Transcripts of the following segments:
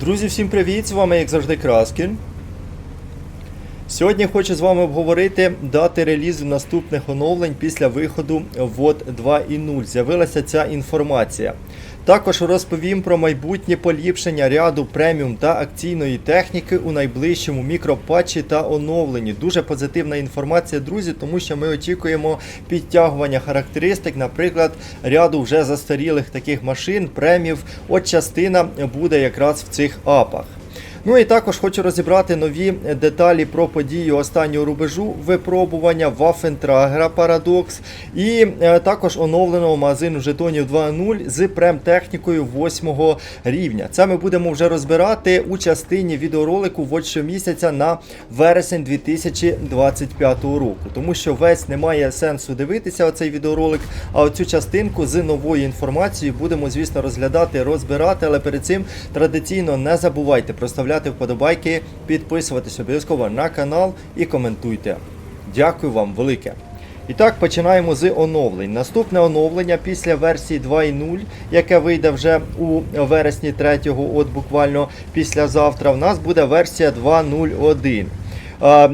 Друзі, всім привіт! З вами, як завжди, Краскін. Сьогодні хочу з вами обговорити дати релізу наступних оновлень після виходу WOD 2.0. З'явилася ця інформація. Також розповім про майбутнє поліпшення ряду преміум та акційної техніки у найближчому мікропатчі та оновленні. Дуже позитивна інформація, друзі, тому що ми очікуємо підтягування характеристик, наприклад, ряду вже застарілих таких машин, премів. От частина буде якраз в цих апах. Ну і також хочу розібрати нові деталі про подію останнього рубежу випробування Waffentrager Paradox і е, також оновленого магазину жетонів 2.0 з прем-технікою 8 рівня. Це ми будемо вже розбирати у частині відеоролику от щомісяця на вересень 2025 року. Тому що весь немає сенсу дивитися оцей відеоролик, а оцю частинку з новою інформацією будемо, звісно, розглядати, розбирати, але перед цим традиційно не забувайте проставляти вподобайки, підписуватись обов'язково на канал і коментуйте. Дякую вам велике. І так, починаємо з оновлень. Наступне оновлення після версії 2.0, яке вийде вже у вересні 3-го, от буквально післязавтра, в нас буде версія 2.0.1.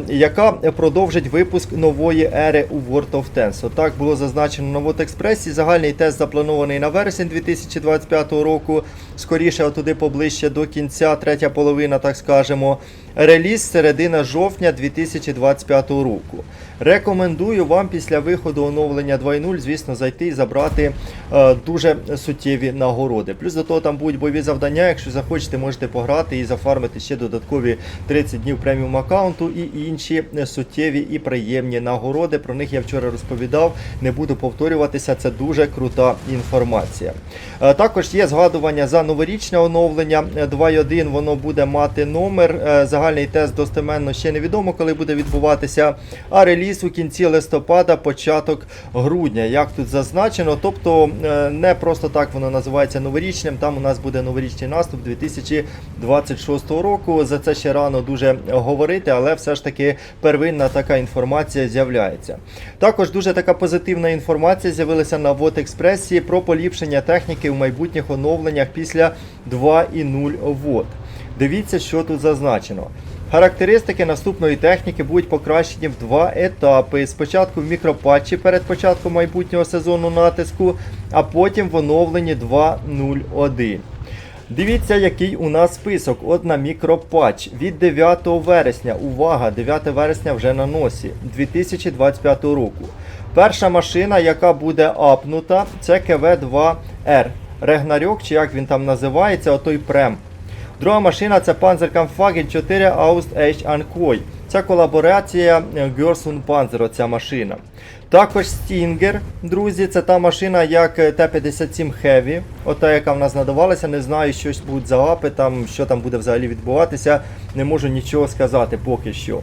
Яка продовжить випуск нової ери у World of Tanks. Отак було зазначено на Експресі. Загальний тест запланований на вересень 2025 року. Скоріше, отуди поближче до кінця, третя половина, так скажемо. Реліз середина жовтня 2025 року. Рекомендую вам після виходу оновлення 2.0, звісно, зайти і забрати е, дуже суттєві нагороди. Плюс до того там будуть бойові завдання. Якщо захочете, можете пограти і зафармити ще додаткові 30 днів преміум аккаунту і інші е, суттєві і приємні нагороди. Про них я вчора розповідав. Не буду повторюватися. Це дуже крута інформація. Е, також є згадування за новорічне оновлення е, 2.1. Воно буде мати номер. Е, Загальний тест достеменно ще невідомо, коли буде відбуватися. А реліз у кінці листопада, початок грудня, як тут зазначено. Тобто е, не просто так воно називається новорічним. Там у нас буде новорічний наступ 2026 року. За це ще рано дуже говорити, але все ж таки первинна така інформація з'являється. Також дуже така позитивна інформація з'явилася на Вот Експресі про поліпшення техніки в майбутніх оновленнях після 2.0 ВОД. Дивіться, що тут зазначено. Характеристики наступної техніки будуть покращені в два етапи. Спочатку в мікропатчі перед початком майбутнього сезону натиску, а потім в оновленні 2.0.1. Дивіться, який у нас список. От на мікропатч від 9 вересня. Увага! 9 вересня вже на носі 2025 року. Перша машина, яка буде апнута, це КВ-2Р. Регнарьок, чи як він там називається, отой прем. Друга машина це Panzerkampfwagen 4 Aust H Ankoy. Це колаборація е, Gerson Panzer, оця машина. Також Stinger, друзі, це та машина, як е, Т-57 Heavy, ота, яка в нас надавалася. Не знаю, що будуть за апи, там, що там буде взагалі відбуватися. Не можу нічого сказати поки що.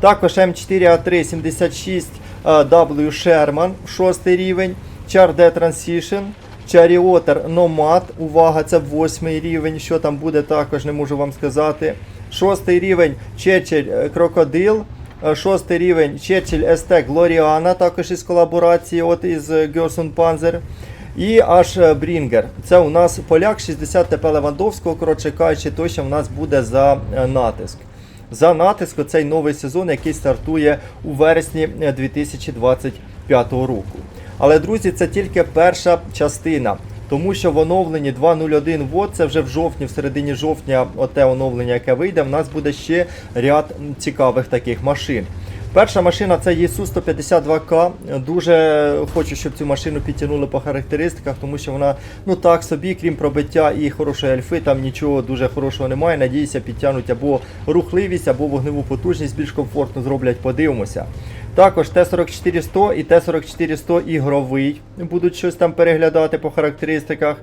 Також М4А3 76 е, W Sherman, 6 рівень, Char D Transition. Charioter Nomad, увага, це восьмий рівень. Що там буде, також не можу вам сказати. Шостий рівень Churchill Крокодил. Шостий рівень Churchill ST Gloriana, також із колаборації от із Gerson Panzer. І аж Брінгер. Це у нас поляк 60 ТП Левандовського. Коротше кажучи, то що в нас буде за е, натиск. За натиск цей новий сезон, який стартує у вересні е, 2025 року. Але, друзі, це тільки перша частина. Тому що в оновленні 2.01 вот це вже в жовтні, в середині жовтня, оте оновлення, яке вийде, в нас буде ще ряд цікавих таких машин. Перша машина це ЄСУ 152К. Дуже хочу, щоб цю машину підтягнули по характеристиках, тому що вона ну так собі, крім пробиття і хорошої альфи, там нічого дуже хорошого немає. Надіюся, підтягнуть або рухливість, або вогневу потужність більш комфортно зроблять. Подивимося. Також Т-44-100 і Т-44-100 ігровий будуть щось там переглядати по характеристиках.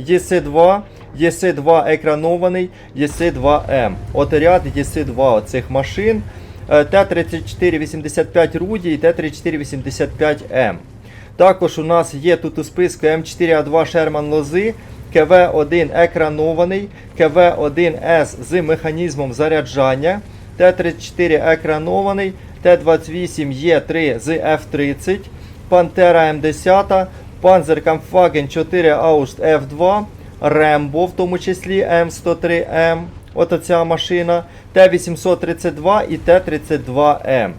ЄС-2, ЄС-2 екранований, ЄС-2М. От ряд ЄС-2 оцих машин. Е, Т-34-85 Руді і Т-34-85М. Також у нас є тут у списку М4А2 Шерман Лози, КВ-1 екранований, КВ-1С з механізмом заряджання, Т-34 екранований, Т-28Е3 з F30, Пантера М10, Panzerkampfwagen 4 Aust F2, Рембо, в тому числі М103М. От оця машина. Т832 і Т32М.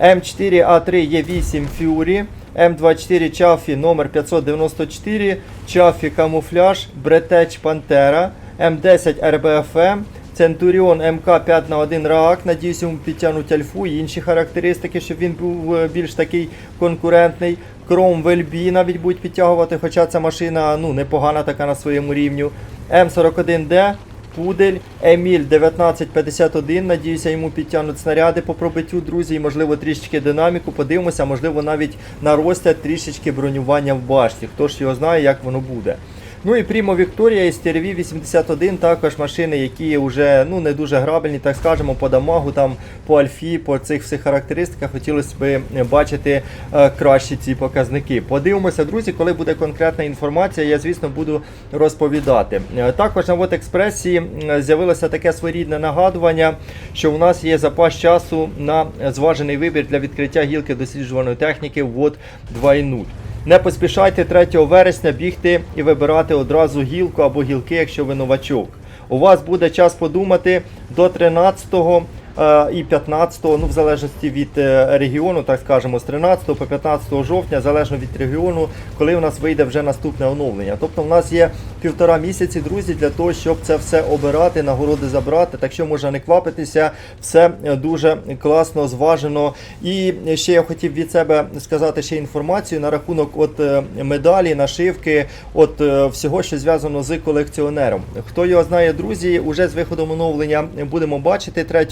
М4А3Е8 Fury, М24 Чафі номер 594, Чафі Камуфляж, Бретеч Пантера, М10 РБФМ, Центуріон МК5 на 1 Раак, надіюсь, йому підтягнуть альфу і інші характеристики, щоб він був е, більш такий конкурентний. Кром Вельбі навіть будуть підтягувати, хоча ця машина ну, непогана така на своєму рівню. М41Д, Пудель, Еміль 1951. Надіюся, йому підтягнуть снаряди по пробиттю, друзі, і можливо трішечки динаміку. Подивимося, можливо, навіть наростять трішечки бронювання в башті. Хто ж його знає, як воно буде. Ну і Primo Victoria і STRV 81 також машини, які вже ну, не дуже грабельні, так скажемо, по дамагу, там, по альфі, по цих всіх характеристиках хотілося б бачити е, кращі ці показники. Подивимося, друзі, коли буде конкретна інформація, я, звісно, буду розповідати. Е, Також на Вот Експресі з'явилося таке своєрідне нагадування, що у нас є запас часу на зважений вибір для відкриття гілки досліджуваної техніки ВОД 2.0. Не поспішайте 3 вересня бігти і вибирати одразу гілку або гілки, якщо ви новачок. У вас буде час подумати до 13 е, і 15, ну в залежності від е, регіону, так скажемо, з 13 по 15 жовтня, залежно від регіону, коли у нас вийде вже наступне оновлення. Тобто в нас є півтора місяці, друзі, для того, щоб це все обирати, нагороди забрати. Так що можна не квапитися, все е, дуже класно, зважено. І ще я хотів від себе сказати ще інформацію на рахунок от е, медалі, нашивки, от е, всього, що зв'язано з колекціонером. Хто його знає, друзі, уже з виходом оновлення будемо бачити 3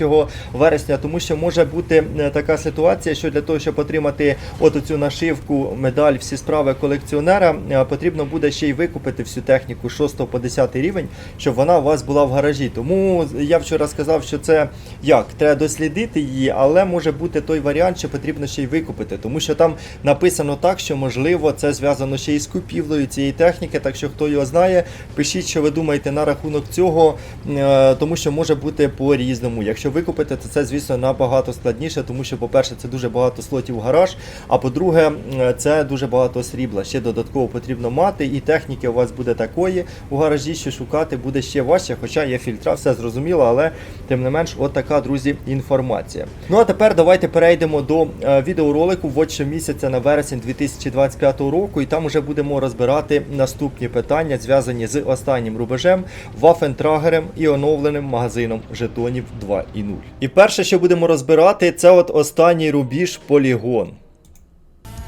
вересня, тому що може бути е, така ситуація, що для того, щоб отримати от цю нашивку, медаль, всі справи колекціонера, е, потрібно буде ще й викупити всю техніку 6 по 10 рівень, щоб вона у вас була в гаражі. Тому я вчора сказав, що це як треба дослідити її, але може бути той варіант, що потрібно ще й викупити, тому що там написано так, що можливо це зв'язано ще й з купівлею цієї техніки. Так що хто його знає, пишіть, що ви думаєте на рахунок цього, е, тому що може бути по-різному. Якщо викупити, то це звісно набагато складніше, тому що, по-перше, це дуже багато слотів в гараж. А по-друге, це дуже багато срібла. Ще додатково потрібно мати, і техніки у вас буде такої у гаражі, що шукати буде ще важче, хоча є фільтра, все зрозуміло, але тим не менш, от така, друзі, інформація. Ну а тепер давайте перейдемо до е, відеоролику в щомісяця на вересень 2025 року, і там вже будемо розбирати наступні питання, зв'язані з останнім рубежем, вафентрагером і оновленим магазином жетонів 2.0. І перше, що будемо розбирати, це от останній рубіж полігон.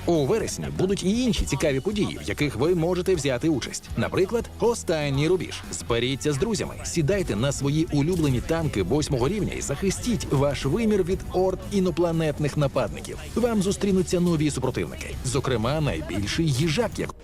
У вересні будуть і інші цікаві події, в яких ви можете взяти участь. Наприклад, останній рубіж. Зберіться з друзями, сідайте на свої улюблені танки восьмого рівня і захистіть ваш вимір від орд інопланетних нападників. Вам зустрінуться нові супротивники, зокрема, найбільший їжак, як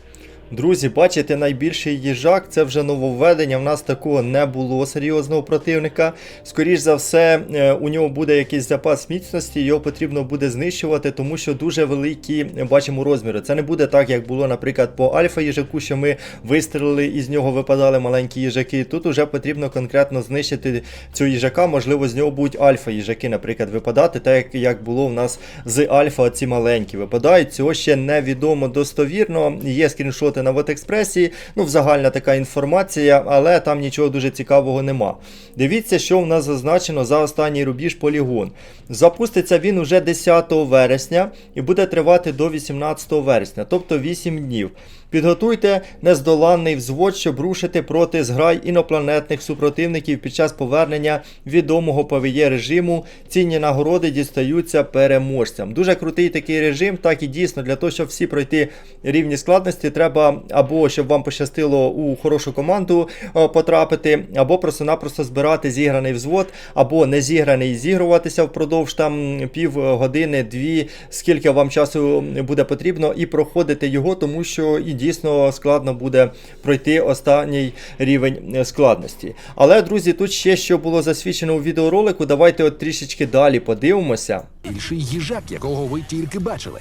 Друзі, бачите, найбільший їжак це вже нововведення. В нас такого не було серйозного противника. Скоріш за все, е, у нього буде якийсь запас міцності, його потрібно буде знищувати, тому що дуже великі бачимо розміри. Це не буде так, як було, наприклад, по альфа їжаку, що ми вистрілили і з нього випадали маленькі їжаки. Тут вже потрібно конкретно знищити цього їжака. Можливо, з нього будуть альфа їжаки, наприклад, випадати, так як було в нас з альфа, ці маленькі випадають. Цього ще невідомо достовірно. Є скріншоти на Вотекспресі, ну, взагальна така інформація, але там нічого дуже цікавого нема. Дивіться, що в нас зазначено за останній рубіж полігон. Запуститься він уже 10 вересня і буде тривати до 18 вересня, тобто 8 днів. Підготуйте нездоланний взвод, щоб рушити проти зграй інопланетних супротивників під час повернення відомого ПВЄ режиму. Цінні нагороди дістаються переможцям. Дуже крутий такий режим, так і дійсно для того, щоб всі пройти рівні складності, треба або щоб вам пощастило у хорошу команду е, потрапити, або просто-напросто збирати зіграний взвод, або не зіграний, зігруватися впродовж там пів години, дві, скільки вам часу буде потрібно, і проходити його, тому що і дійсно складно буде пройти останній рівень е, складності. Але, друзі, тут ще що було засвідчено у відеоролику. Давайте от трішечки далі подивимося. більший їжак, якого ви тільки бачили.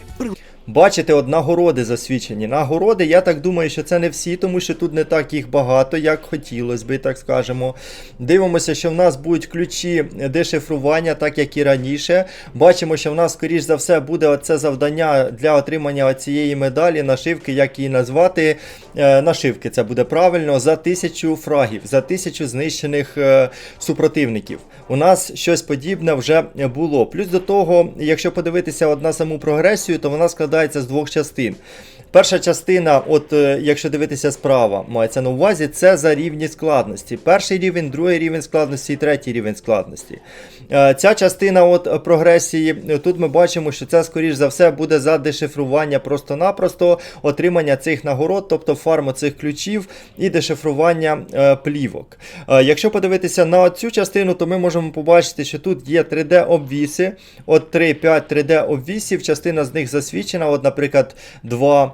Бачите, от нагороди засвідчені. Нагороди, я так думаю, що це не всі, тому що тут не так їх багато, як хотілося би, так скажемо. Дивимося, що в нас будуть ключі дешифрування, так як і раніше. Бачимо, що в нас, скоріш за все, буде оце завдання для отримання цієї медалі, нашивки, як її назвати. Е, Нашивки це буде правильно, за тисячу фрагів, за тисячу знищених е, супротивників. У нас щось подібне вже було. Плюс до того, якщо подивитися от на саму прогресію, то вона складається з двох частин. Перша частина, от е, якщо дивитися справа, мається на увазі, це за рівні складності. Перший рівень, другий рівень складності і третій рівень складності. Е, Ця частина от прогресії, е, тут ми бачимо, що це, скоріш за все, буде за дешифрування просто-напросто отримання цих нагород, тобто фарму цих ключів і дешифрування плівок. Якщо подивитися на цю частину, то ми можемо побачити, що тут є 3D-обвіси, от 3-5 3D-обвісів, частина з них засвідчена, от, наприклад, 2.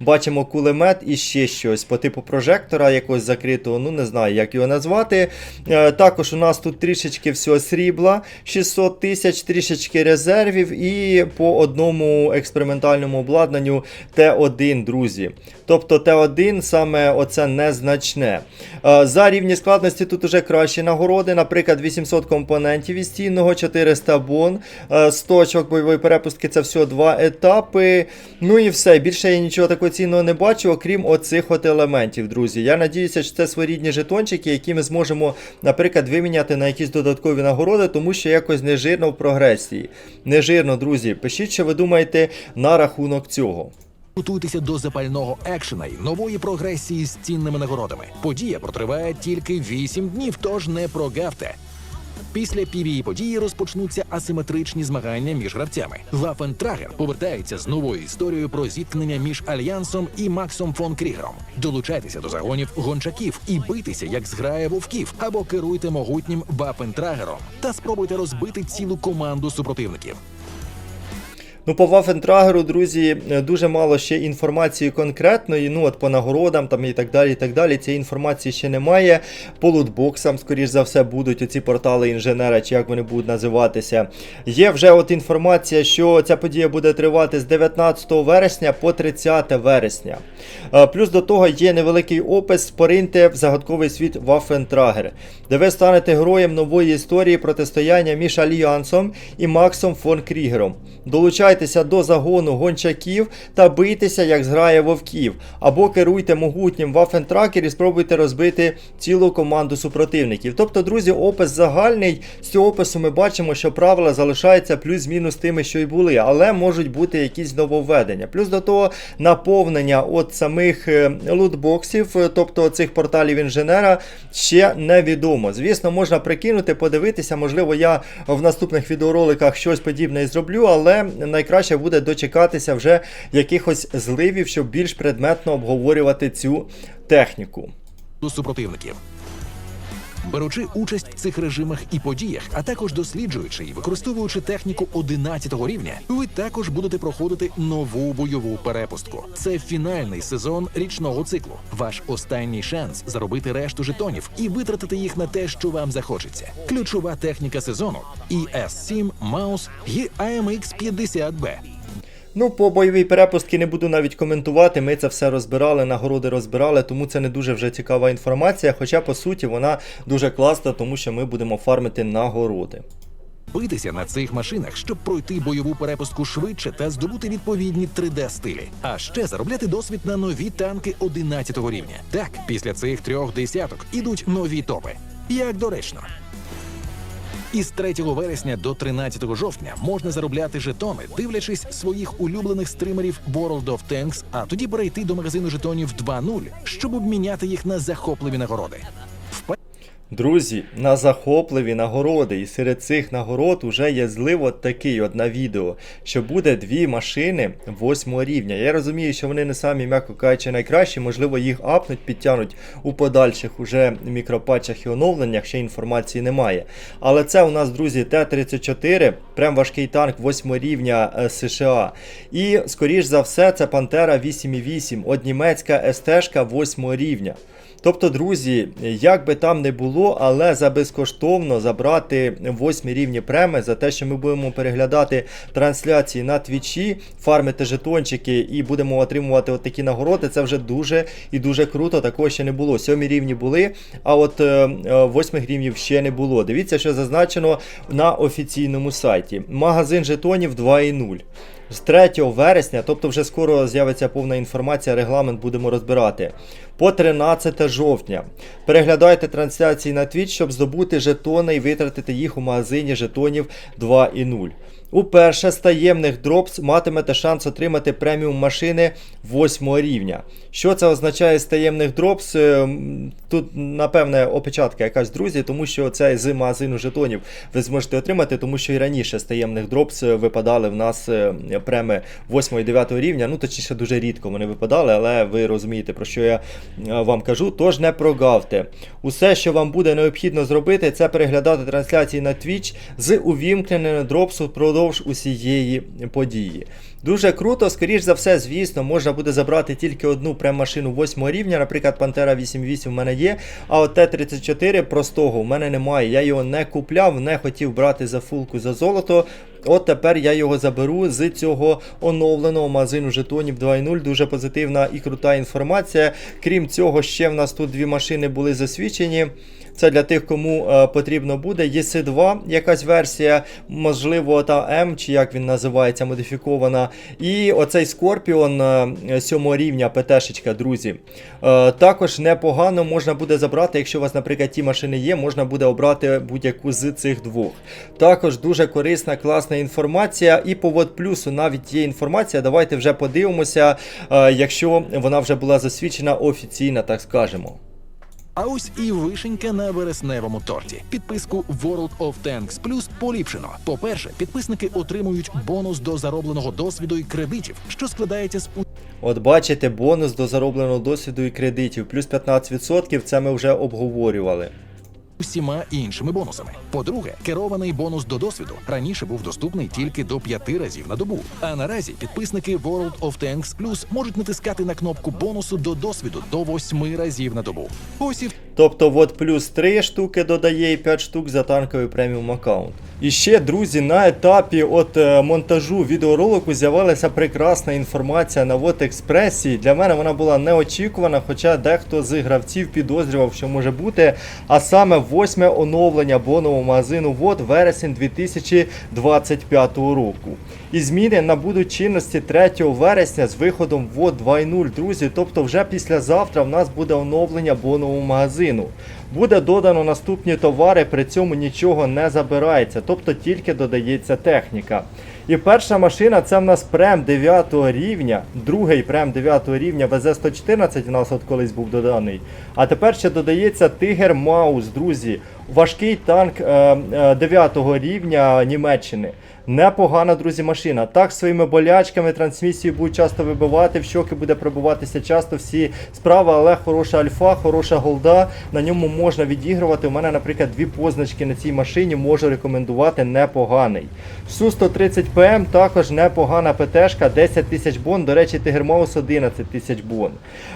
Бачимо кулемет і ще щось по типу прожектора якогось закритого, ну не знаю, як його назвати. Е, Також у нас тут трішечки всього срібла, 600 тисяч, трішечки резервів і по одному експериментальному обладнанню Т1, друзі. Тобто Т1 саме оце незначне. Е, За рівні складності тут уже кращі нагороди, наприклад, 800 компонентів із стінного, 400 бон, е, 100 очок бойової перепустки це всього два етапи. Ну і все. Більше я нічого такого цінного не бачу, окрім оцих от елементів, друзі. Я надіюся, що це своєрідні жетончики, які ми зможемо, наприклад, виміняти на якісь додаткові нагороди, тому що якось нежирно в прогресії. Нежирно, друзі. Пишіть, що ви думаєте на рахунок цього. Готуйтеся до запального екшена й нової прогресії з цінними нагородами. Подія протриває тільки 8 днів, тож не прогавте. Після PvE події розпочнуться асиметричні змагання між гравцями. Вафентрагер повертається з новою історією про зіткнення між Альянсом і Максом фон Крігером. Долучайтеся до загонів гончаків і битися, як зграє вовків, або керуйте могутнім Вафентрагером та спробуйте розбити цілу команду супротивників. Ну, по Вафентрагеру, друзі, дуже мало ще інформації конкретної. Ну, от по нагородам там і так далі. і так далі. Цієї інформації ще немає. По лутбоксам, скоріш за все, будуть оці портали інженера, чи як вони будуть називатися. Є вже от інформація, що ця подія буде тривати з 19 вересня по 30 вересня. Е, Плюс до того є невеликий опис «Пориньте в загадковий світ Вафентрагер, де ви станете героєм нової історії протистояння між Альянсом і Максом фон Крігером. Долучайтеся до загону гончаків та бийтеся, як зграє вовків, або керуйте могутнім Вафентракер і спробуйте розбити цілу команду супротивників. Тобто, друзі, опис загальний. З цього опису ми бачимо, що правила залишаються плюс-мінус тими, що й були, але можуть бути якісь нововведення. Плюс до того наповнення от самих е, лутбоксів, е, тобто цих порталів інженера, ще невідомо. Звісно, можна прикинути, подивитися, можливо, я в наступних відеороликах щось подібне зроблю, але найкраще буде дочекатися вже якихось зливів, щоб більш предметно обговорювати цю техніку. супротивників. Беручи участь в цих режимах і подіях, а також досліджуючи і використовуючи техніку 11 рівня, ви також будете проходити нову бойову перепустку. Це фінальний сезон річного циклу. Ваш останній шанс заробити решту жетонів і витратити їх на те, що вам захочеться. Ключова техніка сезону ES7, Маус і AMX 50B. Ну, по бойовій перепустці не буду навіть коментувати. Ми це все розбирали, нагороди розбирали, тому це не дуже вже цікава інформація. Хоча, по суті, вона дуже класна, тому що ми будемо фармити нагороди. Битися на цих машинах, щоб пройти бойову перепустку швидше та здобути відповідні 3D-стилі. А ще заробляти досвід на нові танки 11 рівня. Так, після цих трьох десяток ідуть нові топи. Як доречно. Із 3 вересня до 13 жовтня можна заробляти жетони, дивлячись своїх улюблених стримерів World of Tanks, а тоді перейти до магазину жетонів 2.0, щоб обміняти їх на захопливі нагороди. Друзі, на захопливі нагороди, і серед цих нагород уже є злив от такий от на відео, що буде дві машини восьмого рівня. Я розумію, що вони не самі, м'яко кажучи, найкращі, можливо, їх апнуть, підтягнуть у подальших уже мікропатчах і оновленнях, ще інформації немає. Але це у нас, друзі, Т-34, прям важкий танк 8 рівня е, США. І, скоріш за все, це Пантера 8.8, от німецька СТ 8 рівня. Тобто, друзі, як би там не було, але за безкоштовно забрати восьмі рівні преми за те, що ми будемо переглядати трансляції на твічі, фармити жетончики і будемо отримувати от такі нагороди. Це вже дуже і дуже круто. Такого ще не було. Сьомі рівні були, а от е, е, восьмих рівнів ще не було. Дивіться, що зазначено на офіційному сайті. Магазин жетонів 2.0. З 3 вересня, тобто вже скоро з'явиться повна інформація, регламент будемо розбирати. По 13 жовтня. Переглядайте трансляції на Twitch, щоб здобути жетони і витратити їх у магазині жетонів 2.0. Уперше з таємних дропс матимете шанс отримати преміум машини 8 рівня. Що це означає з таємних дропс? Е, Тут, напевне, опечатка якась, друзі, тому що це з магазину жетонів ви зможете отримати, тому що і раніше з таємних дропс е, випадали в нас е, преми 8 і 9 рівня. Ну, точніше, дуже рідко вони випадали, але ви розумієте, про що я вам кажу. Тож не прогавте. Усе, що вам буде необхідно зробити, це переглядати трансляції на Twitch з увімкненими дропсу впродовж усієї події. Дуже круто, скоріш за все, звісно, можна буде забрати тільки одну прем-машину 8 рівня, наприклад, Pantera 8.8 в мене є, а от Т-34 простого в мене немає. Я його не купляв, не хотів брати за фулку за золото. От тепер я його заберу з цього оновленого магазину жетонів 2.0. Дуже позитивна і крута інформація. Крім цього, ще в нас тут дві машини були засвідчені. Це для тих, кому е, потрібно буде. ЄС2, якась версія, можливо, та М, чи як він називається, модифікована. І оцей Скорпіон 7 рівня ПТшечка, друзі. Е, також непогано можна буде забрати, якщо у вас, наприклад, ті машини є, можна буде обрати будь-яку з цих двох. Також дуже корисна, класна інформація. І по вот плюсу навіть є інформація. Давайте вже подивимося, е, якщо вона вже була засвідчена офіційно, так скажемо. А ось і вишенька на вересневому торті. Підписку World of Tanks Plus поліпшено. По-перше, підписники отримують бонус до заробленого досвіду і кредитів, що складається з От бачите, бонус до заробленого досвіду і кредитів, плюс 15%, це ми вже обговорювали. Усіма іншими бонусами. По-друге, керований бонус до досвіду раніше був доступний тільки до п'яти разів на добу. А наразі підписники World of Tanks Plus можуть натискати на кнопку бонусу до досвіду до восьми разів на добу. Ось і Тобто, от плюс 3 штуки додає і 5 штук за танковий преміум аккаунт. І ще, друзі, на етапі от е, монтажу відеоролику з'явилася прекрасна інформація на Вот Експресі. Для мене вона була неочікувана, хоча дехто з гравців підозрював, що може бути. А саме восьме оновлення бонового магазину ВОД вересень 2025 року. І зміни набудуть чинності 3 вересня з виходом ВОД 2.0, друзі. Тобто вже післязавтра в нас буде оновлення бонового магазину. Буде додано наступні товари, при цьому нічого не забирається, тобто тільки додається техніка. І перша машина це в нас прем 9 рівня, другий прем 9 рівня ВЗ-114 у нас от колись був доданий. А тепер ще додається Тигер Маус, друзі. Важкий танк е, е, 9 рівня Німеччини. Непогана, друзі, машина. Так, своїми болячками трансмісію будуть часто вибивати, в щоки буде пробиватися часто всі справи, але хороша альфа, хороша голда. На ньому можна відігрувати. У мене, наприклад, дві позначки на цій машині можу рекомендувати непоганий. Су-130 ПМ також непогана ПТшка, 10 тисяч бон. До речі, Тигермаус 11 тисяч бон.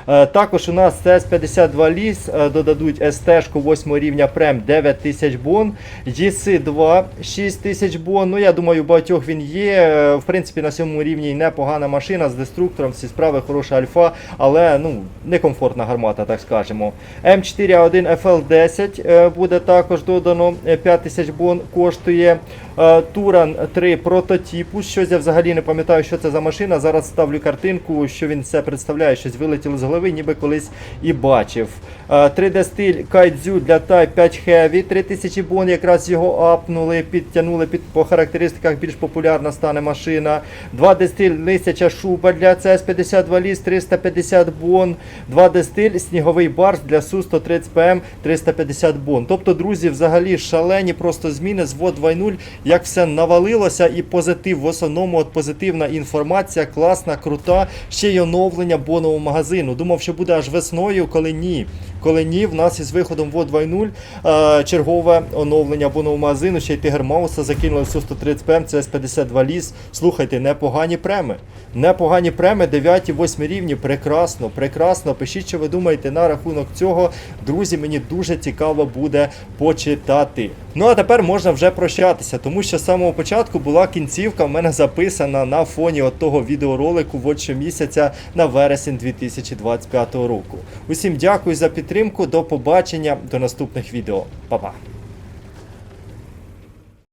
Е, також у нас CS52 ліс е, додадуть СТ-шку 8 рівня прем 9 тисяч бон. GC2 6 тисяч бон. Ну, я думаю, у багатьох він є. Е, В принципі, на сьомому рівні непогана машина з деструктором, всі справи, хороша альфа, але ну, некомфортна гармата, так скажемо. М4А1 FL10 е, буде також додано 5 тисяч бон коштує. Е, Туран 3 прототипу. Щось я взагалі не пам'ятаю, що це за машина. Зараз ставлю картинку, що він це представляє. Щось вилетіло з голови, ніби колись і бачив. Е, 3D стиль Кайдзю для Type 5 Heavy. 3000 бон якраз його апнули, підтягнули під, по марках більш популярна стане машина. 2 дистиль лисяча шуба для cs 52 ліс 350 бон. 2 дистиль сніговий барс для Су-130 ПМ 350 бон. Тобто, друзі, взагалі шалені просто зміни з ВОД 2.0, як все навалилося і позитив. В основному от позитивна інформація, класна, крута. Ще й оновлення бонового магазину. Думав, що буде аж весною, коли ні. Коли ні, в нас із виходом ВОД 2.0 е, чергове оновлення бонового магазину, ще й Тигер Мауса закинули Су-130П прем CS52 ліс. Слухайте, непогані преми. Непогані преми 9-8 рівні. Прекрасно, прекрасно. Пишіть, що ви думаєте на рахунок цього. Друзі, мені дуже цікаво буде почитати. Ну а тепер можна вже прощатися, тому що з самого початку була кінцівка в мене записана на фоні от того відеоролику в отче місяця на вересень 2025 року. Усім дякую за підтримку. До побачення, до наступних відео. Па-па!